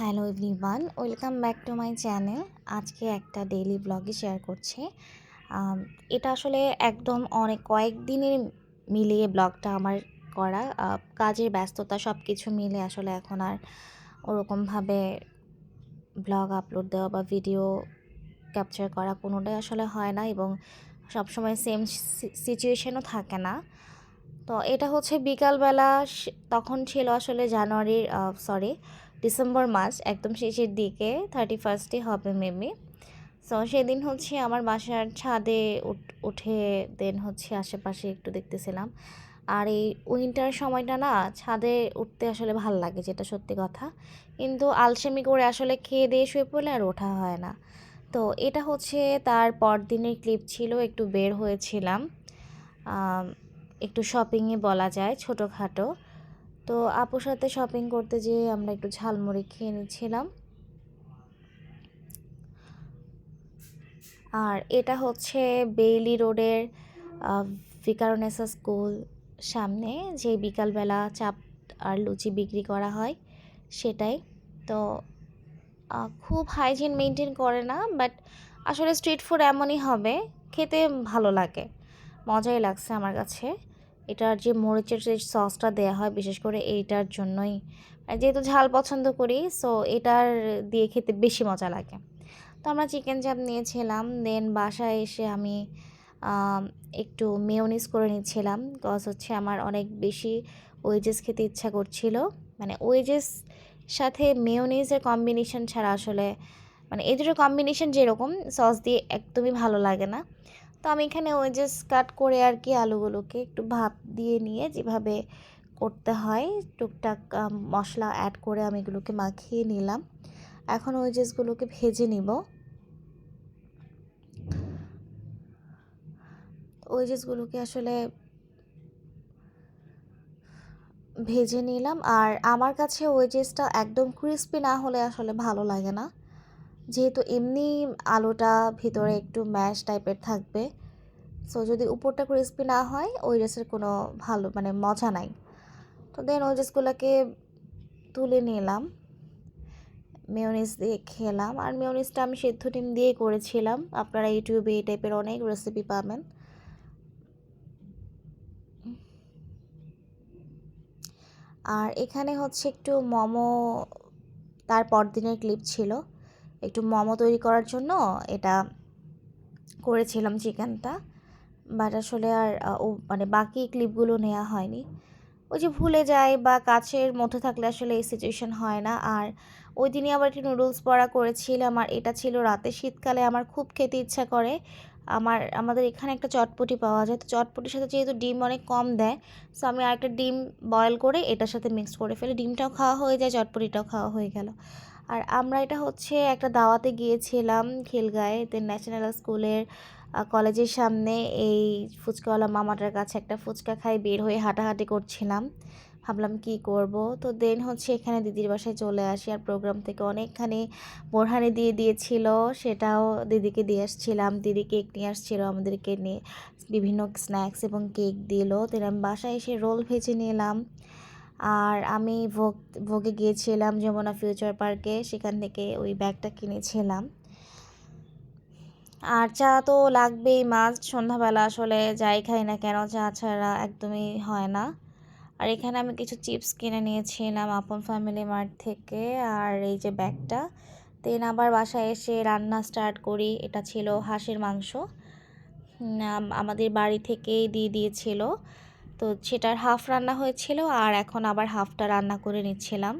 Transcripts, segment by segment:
Hello everyone, welcome back to my channel. আজকে একটা daily ব্লগে শেয়ার করছি। এটা আসলে একদম অনেক কয়েকদিনের মিলিয়ে ব্লগটা আমার করা। কাজের ব্যস্ততা সব কিছু মিলে আসলে এখন আর ওরকমভাবে ব্লগ আপলোড দেওয়া বা ভিডিও ক্যাপচার করা কোনোটাই আসলে হয় না এবং সবসময় সেম সিচুয়েশনও থাকে না। তো এটা হচ্ছে বিকালবেলা তখন ছিল আসলে জানুয়ারির সরি ডিসেম্বর মাস, একদম শেষের দিকে থার্টি ফার্স্টে হবে মেবি সো সেদিন হচ্ছে আমার বাসার ছাদে উঠ- উঠে দেন হচ্ছে আশেপাশে একটু দেখতেছিলাম। আর এই উইন্টার সময়টা না, ছাদে উঠতে আসলে ভালো লাগে, যেটা সত্যি কথা। কিন্তু আলসেমি করে আসলে খেয়ে দিয়ে শুয়ে পড়লে আর ওঠা হয় না। তো এটা হচ্ছে তার পরদিনের ক্লিপ ছিল, একটু বের হয়েছিলাম। একটু শপিংয়ে বলা যায়, ছোটোখাটো। তো আপুর সাথে শপিং করতে যেয়ে আমরা একটু ঝালমুড়ি খেয়ে নিচ্ছিলাম। আর এটা হচ্ছে বেইলি রোডের ভিকারনেসা স্কুল সামনে যে বিকালবেলা চাপ আর লুচি বিক্রি করা হয় সেটাই। তো খুব হাইজিন মেনটেন করে না বাট আসলে স্ট্রিট ফুড এমনই হবে, খেতে ভালো লাগে। মজাই লাগছে আমার কাছে। এটার যে মরিচের যে সসটা দেওয়া হয় বিশেষ করে এইটার জন্যই। যেহেতু ঝাল পছন্দ করি সো এটার দিয়ে খেতে বেশি মজা লাগে। তো আমরা চিকেন চাপ নিয়েছিলাম দেন বাসায় এসে আমি একটু মেয়োনিজ করে নিচ্ছিলাম কজ হচ্ছে আমার অনেক বেশি ওয়েজেস খেতে ইচ্ছা করছিল। মানে ওয়েজেস সাথে মেয়োনিজের কম্বিনেশন ছাড়া আসলে মানে এই দুটোর কম্বিনেশন যেরকম সস দিয়ে একদমই ভালো লাগে না। তো আমি এখানে ওই ওয়েজেস কাট করে আর কি আলুগুলোকে একটু ভাপ দিয়ে নিয়ে যেভাবে করতে হয়, টুকটাক মশলা অ্যাড করে আমি এগুলোকে মাখিয়ে নিলাম। এখন ওয়েজেসগুলোকে ভেজে নিব। ওয়েজেসগুলোকে আসলে ভেজে নিলাম। আর আমার কাছে ওয়েজেসটা একদম ক্রিস্পি না হলে আসলে ভালো লাগে না। যেহেতু এমনি আলুটা ভিতরে একটু ম্যাশ টাইপের থাকবে। সো যদি উপরটা ক্রিস্পি না হয়, ওই ড্রেসের কোনো ভালো মানে মজা নাই। তো দেন ওই ড্রেসগুলোকে তুলে নিলাম। মেয়নিজ দিয়ে খেলাম। আর মেয়নিজটা আমি সেদ্ধ ডিম দিয়ে করেছিলাম। আপনারা ইউটিউবে এই টাইপের অনেক রেসিপি পাবেন। আর এখানে হচ্ছে একটু মোমো, তার পরদিনের ক্লিপ ছিল। একটু মোমো তৈরি করার জন্য এটা করেছিলাম চিকেনটা বাট আসলে আর ও মানে বাকি ক্লিপগুলো নেওয়া হয়নি। ওই যে ভুলে যায় বা কাছের মধ্যে থাকলে আসলে এই সিচুয়েশন হয় না। আর ওই দিনই আবার একটি নুডলস পড়া করেছিলাম। আর এটা ছিল রাতে। শীতকালে আমার খুব খেতে ইচ্ছা করে। আমার, আমাদের এখানে একটা চটপটি পাওয়া যায়। তো চটপটির সাথে যেহেতু ডিম অনেক কম দেয় সো আমি আরেকটা ডিম বয়েল করে এটার সাথে মিক্স করে ফেলি। ডিমটাও খাওয়া হয়ে যায়, চটপটিটাও খাওয়া হয়ে গেল। আর আমরা এটা হচ্ছে একটা দাওয়াতে গিয়েছিলাম, খিলগাঁয়ে ন্যাশনাল স্কুলের কলেজের সামনে এই ফুচকাওয়ালা মামাটার কাছে একটা ফুচকা খাই, বের হয়ে হাঁটাহাঁটি করছিলাম। ভাবলাম কি করব? তো দেন হচ্ছে এখানে দিদির বাসায় চলে আসি আর প্রোগ্রাম থেকে অনেকখানি বোরহানি দিয়ে দিয়েছিল, সেটাও দিদিকে দিয়ে আসছিলাম। দিদি কেক নিয়ে আসছিল, আমাদেরকে নিয়ে বিভিন্ন স্ন্যাক্স এবং কেক দিল। দেন আমি বাসায় এসে রোল ভেজে নিলাম। আর আমি ভোগ, ভোগে গিয়েছিলাম যমুনা ফিউচার পার্কে সেখান থেকে ওই ব্যাগটা কিনেছিলাম। আর চা তো লাগবেই মাস্ট সন্ধ্যাবেলা আসলে যাই খাই না কেন, চা ছাড়া একদমই হয় না। আর এখানে আমি কিছু চিপস কিনে নিয়েছিলাম আপন ফ্যামিলি মার্ট থেকে, আর এই যে ব্যাগটা। দেন আবার বাসায় এসে রান্না স্টার্ট করি, এটা ছিল হাঁসের মাংস। আমাদের বাড়ি থেকেই দিয়ে দিয়েছিল। তো সেটার হাফ রান্না হয়েছিল, আর এখন আবার হাফটা রান্না করে নিচ্ছিলাম।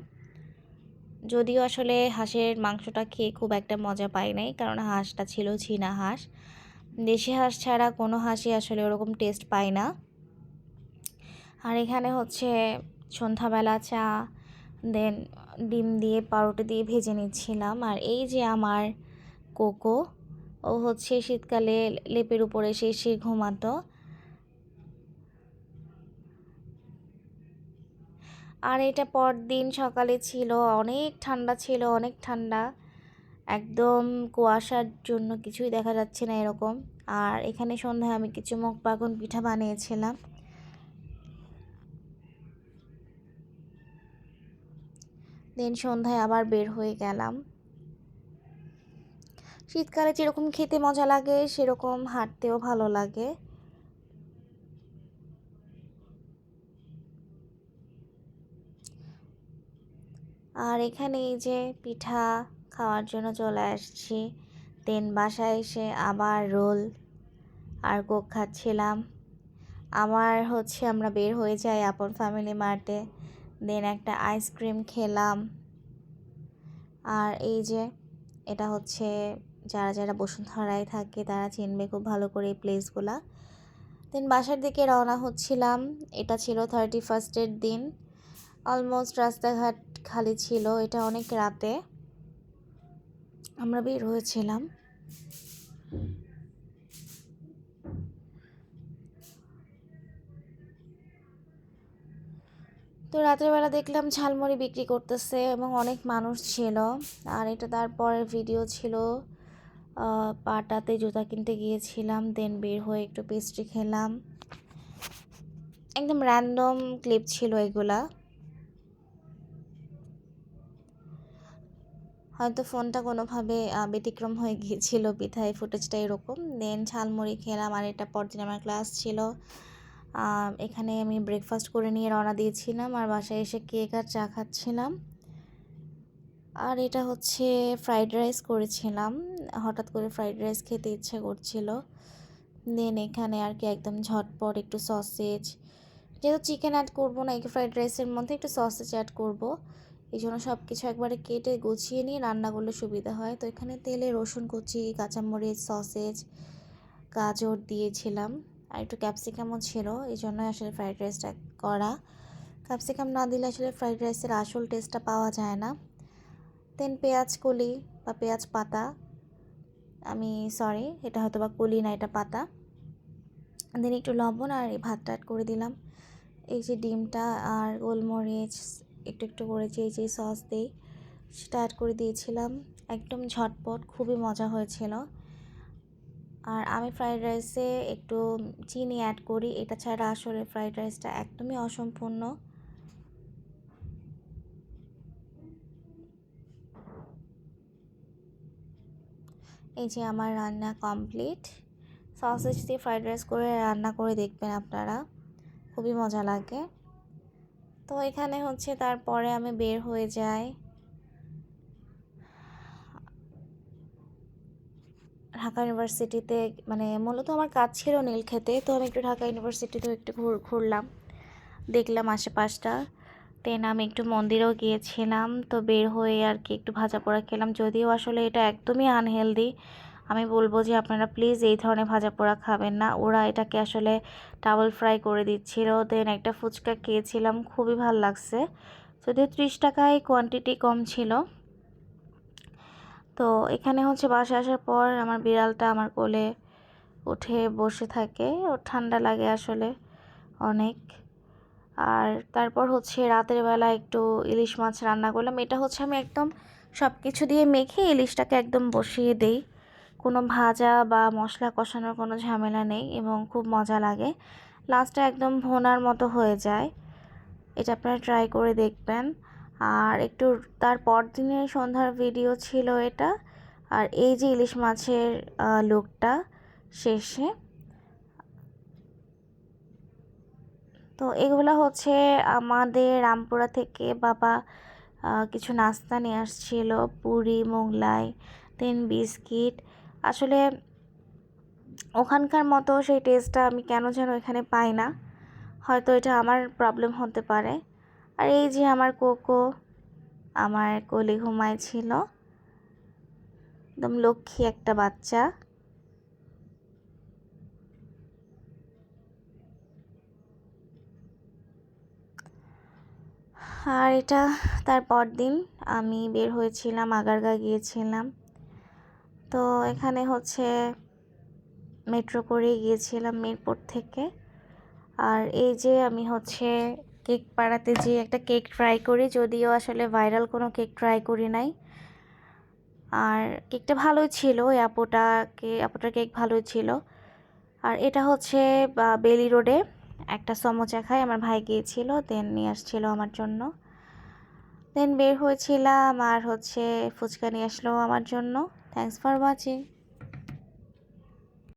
যদিও আসলে হাঁসের মাংসটা খেয়ে খুব একটা মজা পাই নাই, কারণ হাঁসটা ছিল চীনা হাঁস। দেশি হাঁস ছাড়া কোনো হাঁসই আসলে ওরকম টেস্ট পাই না। আর এখানে হচ্ছে সন্ধ্যাবেলা চা দেন ডিম দিয়ে পাউরুটি দিয়ে ভেজে নিচ্ছিলাম। আর এই যে আমার কোকো, ও হচ্ছে শীতকালে লেপের উপরে এসে এসে ঘুমাতো। আর এটা পরদিন সকালে ছিল, অনেক ঠান্ডা ছিল, অনেক ঠান্ডা। একদম কুয়াশার জন্য কিছুই দেখা যাচ্ছে না এরকম। আর এখানে সন্ধ্যায় আমি কিছু মুখ পাগন পিঠা বানিয়েছিলাম। দেন সন্ধ্যায় আবার বের হয়ে গেলাম। শীতকালে যেরকম খেতে মজা লাগে, সেরকম হাঁটতেও ভালো লাগে। আর এখানে এই যে পিঠা খাওয়ার জন্য চলে আসছি। দেন বাসায় এসে আবার রোল আর কোক খাচ্ছিলাম। আমার হচ্ছে আমরা বের হয়ে যাই আপন ফ্যামিলি মার্টে দেন একটা আইসক্রিম খেলাম। আর এই যে এটা হচ্ছে যারা যারা বসুন্ধরায় থাকে তারা চিনবে খুব ভালো করে এই প্লেসগুলা দেন বাসার দিকে রওনা হচ্ছিলাম। এটা ছিল থার্টি ফার্স্টের দিন। অলমোস্ট রাস্তাঘাট খালি ছিল, এটা অনেক রাতে। আমরা বের হয়েছিলাম। তো রাতের বেলা দেখলাম ঝালমুড়ি বিক্রি করতেছে এবং অনেক মানুষ ছিল। আর এটা তারপরের ভিডিও ছিল। পাটাতে জুতা কিনতে গিয়েছিলাম দেন বের হয়ে একটু পেস্ট্রি খেলাম। একদম র্যান্ডম ক্লিপ ছিল এগুলা। হয়তো ফোনটা কোনোভাবে ব্যতিক্রম হয়ে গিয়েছিল, বিধায় ফুটেজটা এরকম। দেন ঝালমুড়ি খেলাম, আর এটা পরদিন আমার ক্লাস ছিল। এখানে আমি ব্রেকফাস্ট করে নিয়ে রওনা দিয়েছিলাম, আর বাসায় এসে কেক আর চা খাচ্ছিলাম। আর এটা হচ্ছে ফ্রাইড রাইস করেছিলাম। হঠাৎ করে ফ্রাইড রাইস খেতে ইচ্ছে করছিল। দেন এখানে আর কি একদম ঝটপট একটু সসেজ যেহেতু চিকেন অ্যাড করব না এই ফ্রাইড রাইসের মধ্যে একটু সসেজ অ্যাড করব। এই জন্য সব কিছু একবারে কেটে গুছিয়ে নিয়ে রান্না করলে সুবিধা হয়। তো এখানে তেলে রসুন কুচি, কাঁচামরিচ, সসেজ, গাজর দিয়েছিলাম। আর একটু ক্যাপসিকামও ছিল এই জন্য আসলে ফ্রাইড রাইসটা করা। ক্যাপসিকাম না দিলে আসলে ফ্রাইড রাইসের আসল টেস্টটা পাওয়া যায় না। দেন পেঁয়াজ কলি বা পেঁয়াজ পাতা। আমি সরি, এটা হয়তো বা কলি না, এটা পাতা। দেন একটু লবণ আর এই ভাতটা অ্যাড করে দিলাম। এই যে ডিমটা আর গোলমরিচ একটু একটু করে যে যে সস দিই, সেটা অ্যাড করে দিয়েছিলাম। একদম ঝটপট, খুবই মজা হয়েছিল। আর আমি ফ্রাইড রাইসে একটু চিনি অ্যাড করি। এটা ছাড়া আসলে ফ্রাইড রাইসটা একদমই অসম্পূর্ণ। এই যে আমার রান্না কমপ্লিট সসেজ দিয়ে ফ্রাইড রাইস করে রান্না করে দেখবেন আপনারা। খুবই মজা লাগে। তো এখানে হচ্ছে তারপরে আমি বের হয়ে যাই। ঢাকা ইউনিভার্সিটিতে মানে মূলত আমার কাজ ছিল নীলক্ষেতে তো আমি একটু ঢাকা ইউনিভার্সিটিতেও একটু ঘুর, ঘুরলাম। দেখলাম আশেপাশটা। দেন আমি একটু মন্দিরেও গিয়েছিলাম, তো বের হয়ে আর কি একটু ভাজা পোড়া খেলাম। যদিও আসলে এটা একদমই আনহেলদি আমি বলব যে আপনারা প্লিজ এই ধরনের ভাজা পোড়া খাবেন না। ওরা এটাকে আসলে ডাবল ফ্রাই করে দিচ্ছিল। দেন একটা ফুচকা খেয়েছিলাম, খুবই ভালো লাগছে। যদিও ত্রিশ টাকায় কোয়ান্টিটি কম ছিল। তো এখানে হচ্ছে বাসে আসার পর আমার বিড়ালটা আমার কোলে উঠে বসে থাকে। ও ঠান্ডা লাগে আসলে অনেক। আর তারপর হচ্ছে রাতের বেলা একটু ইলিশ মাছ রান্না করলাম। এটা হচ্ছে আমি একদম সব কিছু দিয়ে মেখে ইলিশটাকে একদম বসিয়ে দিই। কোনো ভাজা বা মশলা কষানোর কোনো ঝামেলা নেই এবং খুব মজা লাগে। লাস্টে একদম ভোনার মতো হয়ে যায়। এটা আপনারা ট্রাই করে দেখবেন। আর একটু তার পরদিনের সন্ধ্যার ভিডিও ছিল এটা। আর এই যে ইলিশ মাছের লুকটা শেষে। তো এগুলো হচ্ছে আমাদের রামপুরা থেকে বাবা কিছু নাস্তা নিয়ে আসছিল। পুরি, মোগলাই দেন বিস্কিট আসলে ওখানকার মতো সেই টেস্টটা আমি কেন যেন এখানে পাই না। হয়তো এটা আমার প্রবলেম হতে পারে। আর এই যে আমার কোকো আমার কোলে ঘুমায় ছিল। একদম লক্ষ্মী একটা বাচ্চা। আর এটা তার পরদিন আমি বের হয়েছিলাম, আগারগা গিয়েছিলাম। তো এখানে হচ্ছে মেট্রো করে গিয়েছিলাম মিরপুর থেকে। আর এই যে আমি হচ্ছে কেক পাড়াতে যে একটা কেক ট্রাই করি, যদিও আসলে ভাইরাল কোনো কেক ট্রাই করি নাই। আর কেকটা ভালোই ছিল ওই আপুটাকে আপুটার কেক ভালোই ছিল। আর এটা হচ্ছে বেলি রোডে একটা সমোচা খাই আমার ভাই গিয়েছিল দেন নিয়ে আসছিল আমার জন্য। দেন বের হয়েছিলাম আর হচ্ছে ফুচকা নিয়ে আসলো আমার জন্য। Thanks for watching